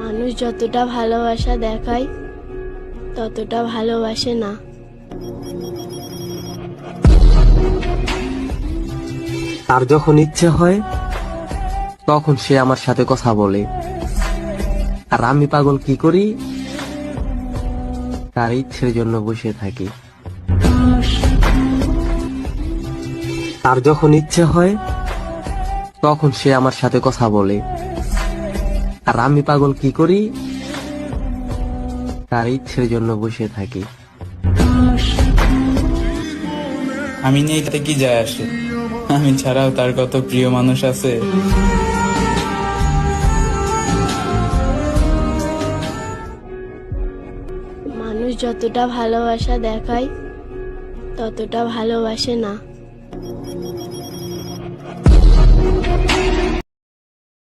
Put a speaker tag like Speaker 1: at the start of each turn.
Speaker 1: মানুষ যতটা ভালোবাসা দেখায়, ততটা ভালোবাসে না।
Speaker 2: তার যখন ইচ্ছে হয়, তখন সে আমার সাথে কথা বলে। আর আমি পাগল কি করি? তার ইচ্ছের জন্য বসে থাকি। তার যখন ইচ্ছে হয়, তখন সে আমার সাথে কথা বলে। আর আমি পাগল কি করি? তার ইচ্ছের জন্য বসে থাকি।
Speaker 3: আমি নেই তাতে কি যায় আসে? আমি ছাড়াও তার কত প্রিয় মানুষ আছে।
Speaker 1: মানুষ যতটা ভালোবাসা দেখায় ততটা ভালোবাসে না।